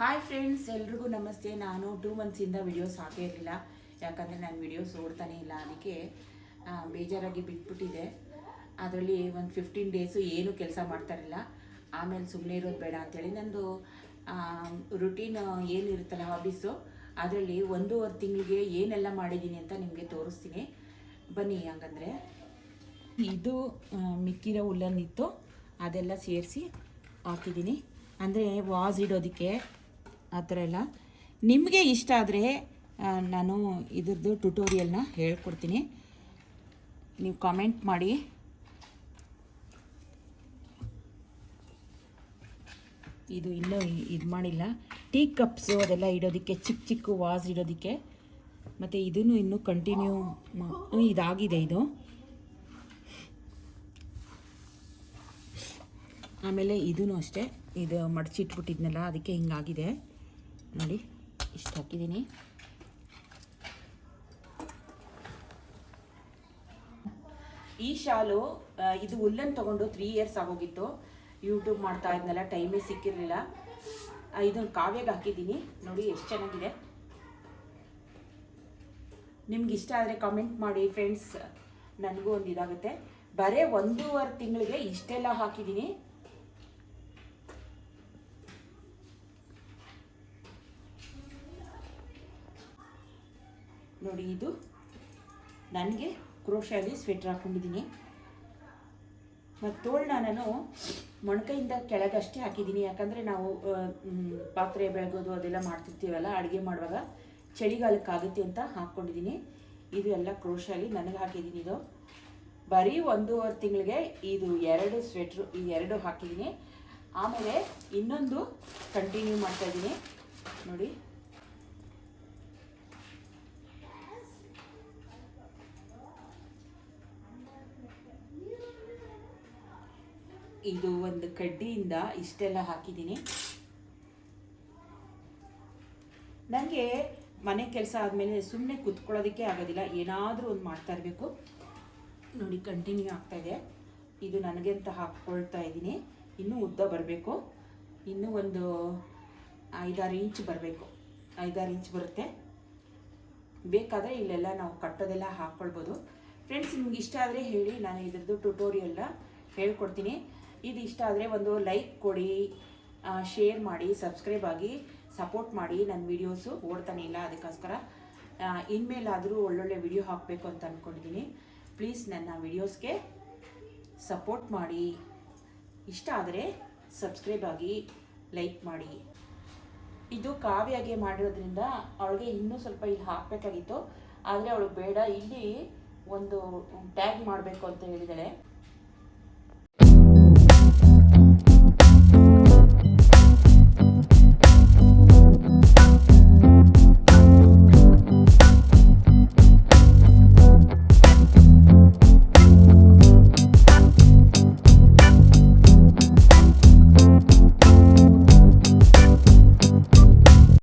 Hi friends ಎಲ್ರಿಗೂ ನಮಸ್ತೆ. ನಾನು ಟೂ ಮಂತ್ಸಿಂದ ವಿಡಿಯೋಸ್ ಹಾಕೇ ಇರಲಿಲ್ಲ. ಯಾಕಂದರೆ ನಾನು ವಿಡಿಯೋಸ್ ಓಡ್ತಾನೆ ಇಲ್ಲ ಅದಕ್ಕೆ ಬೇಜಾರಾಗಿ ಬಿಟ್ಬಿಟ್ಟಿದೆ. ಅದರಲ್ಲಿ ಒಂದು ಫಿಫ್ಟೀನ್ ಡೇಸು ಏನೂ ಕೆಲಸ ಮಾಡ್ತಾ ಇರಲಿಲ್ಲ. ಆಮೇಲೆ ಸುಮ್ಮನೆ ಇರೋದು ಬೇಡ ಅಂತೇಳಿ ನಂದು ರುಟೀನ್ ಏನಿರುತ್ತಲ್ಲ ಹಾಬೀಸು ಅದರಲ್ಲಿ ಒಂದೂವರೆ ತಿಂಗಳಿಗೆ ಏನೆಲ್ಲ ಮಾಡಿದ್ದೀನಿ ಅಂತ ನಿಮಗೆ ತೋರಿಸ್ತೀನಿ. ಬನ್ನಿ ಹಂಗಂದರೆ. ಇದು ಮಿಕ್ಕಿರೋ ಹುಲ್ಲನ್ನಿತ್ತು. ಅದೆಲ್ಲ ಸೇರಿಸಿ ಹಾಕಿದ್ದೀನಿ ಅಂದರೆ ವಾಸ್ ಇಡೋದಕ್ಕೆ ಆ ಥರ ಎಲ್ಲ. ನಿಮಗೆ ಇಷ್ಟ ಆದರೆ ನಾನು ಇದ್ರದ್ದು ಟ್ಯುಟೋರಿಯಲ್ನ ಹೇಳ್ಕೊಡ್ತೀನಿ. ನೀವು ಕಾಮೆಂಟ್ ಮಾಡಿ. ಇದು ಇನ್ನೂ ಇದು ಮಾಡಿಲ್ಲ. ಟೀ ಕಪ್ಸು ಅದೆಲ್ಲ ಇಡೋದಕ್ಕೆ, ಚಿಕ್ಕ ಚಿಕ್ಕ ವಾಸ್ ಇಡೋದಕ್ಕೆ. ಮತ್ತು ಇದನ್ನು ಇನ್ನೂ ಕಂಟಿನ್ಯೂ ಇದಾಗಿದೆ ಇದು. ಆಮೇಲೆ ಇದೂ ಅಷ್ಟೇ, ಇದು ಮಡಚಿಟ್ಬಿಟ್ಟಿದ್ನಲ್ಲ, ಅದಕ್ಕೆ ಹಿಂಗಾಗಿದೆ. ನೋಡಿ, ಇಷ್ಟು ಹಾಕಿದ್ದೀನಿ ಈ ಶಾಲು ಇದು ಉಲ್ಲನ್ ತಗೊಂಡು ತ್ರೀ ಇಯರ್ಸ್ ಆಗೋಗಿತ್ತು. ಯೂಟ್ಯೂಬ್ ಮಾಡ್ತಾ ಇದ್ನಲ್ಲ ಟೈಮೇ ಸಿಕ್ಕಿರಲಿಲ್ಲ. ಇದನ್ನು ಕಾವ್ಯಗೆ ಹಾಕಿದ್ದೀನಿ ನೋಡಿ, ಎಷ್ಟು ಚೆನ್ನಾಗಿದೆ. ನಿಮ್ಗೆ ಇಷ್ಟ ಆದರೆ ಕಾಮೆಂಟ್ ಮಾಡಿ ಫ್ರೆಂಡ್ಸ್ ನನಗೂ ಒಂದು ಇದಾಗುತ್ತೆ. ಬರೀ ಒಂದೂವರೆ ತಿಂಗಳಿಗೆ ಇಷ್ಟೆಲ್ಲ ಹಾಕಿದ್ದೀನಿ ನೋಡಿ ಇದು. ನನಗೆ ಕ್ರೋಶಾಲಿ ಸ್ವೆಟ್ರ್ ಹಾಕ್ಕೊಂಡಿದ್ದೀನಿ ಮತ್ತು ತೋಳನ್ನ ನಾನು ಮೊಣಕೈಯಿಂದ ಕೆಳಗಷ್ಟೇ ಹಾಕಿದ್ದೀನಿ. ಯಾಕಂದರೆ ನಾವು ಪಾತ್ರೆ ಬೆಳಗೋದು ಅದೆಲ್ಲ ಮಾಡ್ತಿರ್ತೀವಲ್ಲ, ಅಡುಗೆ ಮಾಡುವಾಗ ಚಳಿಗಾಲಕ್ಕಾಗುತ್ತೆ ಅಂತ ಹಾಕ್ಕೊಂಡಿದ್ದೀನಿ ಇದು ಎಲ್ಲ ಕ್ರೋಶಾಲಿ ನನಗೆ ಹಾಕಿದ್ದೀನಿ ಇದು. ಬರೀ ಒಂದೂವರೆ ತಿಂಗಳಿಗೆ ಇದು ಎರಡು ಸ್ವೆಟ್ರು ಈ ಎರಡು ಹಾಕಿದ್ದೀನಿ. ಆಮೇಲೆ ಇನ್ನೊಂದು ಕಂಟಿನ್ಯೂ ಮಾಡ್ತಾ ಇದ್ದೀನಿ. ನೋಡಿ. ಇದು ಒಂದು ಕಡ್ಡಿಯಿಂದ ಇಷ್ಟೆಲ್ಲ ಹಾಕಿದ್ದೀನಿ. ನನಗೆ ಮನೆ ಕೆಲಸ ಆದಮೇಲೆ ಸುಮ್ಮನೆ ಕುತ್ಕೊಳ್ಳೋದಕ್ಕೆ ಆಗೋದಿಲ್ಲ. ಏನಾದರೂ ಒಂದು ಮಾಡ್ತಾ ಇರಬೇಕು. ನೋಡಿ ಕಂಟಿನ್ಯೂ ಆಗ್ತಾ ಇದೆ. ಇದು ನನಗೆ ಅಂತ ಹಾಕ್ಕೊಳ್ತಾ ಇದ್ದೀನಿ. ಇನ್ನೂ ಉದ್ದ ಬರಬೇಕು. ಇನ್ನೂ ಒಂದು ಐದಾರು ಇಂಚ್ ಬರಬೇಕು. ಐದಾರು ಇಂಚ್ ಬರುತ್ತೆ. ಬೇಕಾದರೆ ಇಲ್ಲೆಲ್ಲ ನಾವು ಕಟ್ಟೋದೆಲ್ಲ ಹಾಕ್ಕೊಳ್ಬೋದು. ಫ್ರೆಂಡ್ಸ್ ನಿಮ್ಗೆ ಇಷ್ಟ ಆದರೆ ಹೇಳಿ. ನಾನು ಇದ್ರದ್ದು ಟ್ಯುಟೋರಿಯಲ್ನ ಹೇಳ್ಕೊಡ್ತೀನಿ. ಇದು ಇಷ್ಟ ಆದರೆ ಒಂದು ಲೈಕ್ ಕೊಡಿ ಶೇರ್ ಮಾಡಿ ಸಬ್ಸ್ಕ್ರೈಬ್ ಆಗಿ ಸಪೋರ್ಟ್ ಮಾಡಿ ನನ್ನ ವೀಡಿಯೋಸು ಓಡ್ತಾನೆ ಇಲ್ಲ ಅದಕ್ಕೋಸ್ಕರ. ಇನ್ಮೇಲಾದರೂ ಒಳ್ಳೊಳ್ಳೆ ವಿಡಿಯೋ ಹಾಕಬೇಕು ಅಂತ ಅಂದ್ಕೊಂಡಿದ್ದೀನಿ ಪ್ಲೀಸ್ ನನ್ನ ವಿಡಿಯೋಸ್ಗೆ ಸಪೋರ್ಟ್ ಮಾಡಿ. ಇಷ್ಟ ಆದರೆ ಸಬ್ಸ್ಕ್ರೈಬ್ ಆಗಿ ಲೈಕ್ ಮಾಡಿ. ಇದು ಕಾವ್ಯಾಗೆ ಮಾಡಿರೋದ್ರಿಂದ ಅವಳಿಗೆ ಇನ್ನೂ ಸ್ವಲ್ಪ ಇಲ್ಲಿ ಹಾಕಬೇಕಾಗಿತ್ತು. ಆದರೆ ಅವಳು ಬೇಡ, ಇಲ್ಲಿ ಒಂದು ಟ್ಯಾಗ್ ಮಾಡಬೇಕು ಅಂತ ಹೇಳಿದಾಳೆ.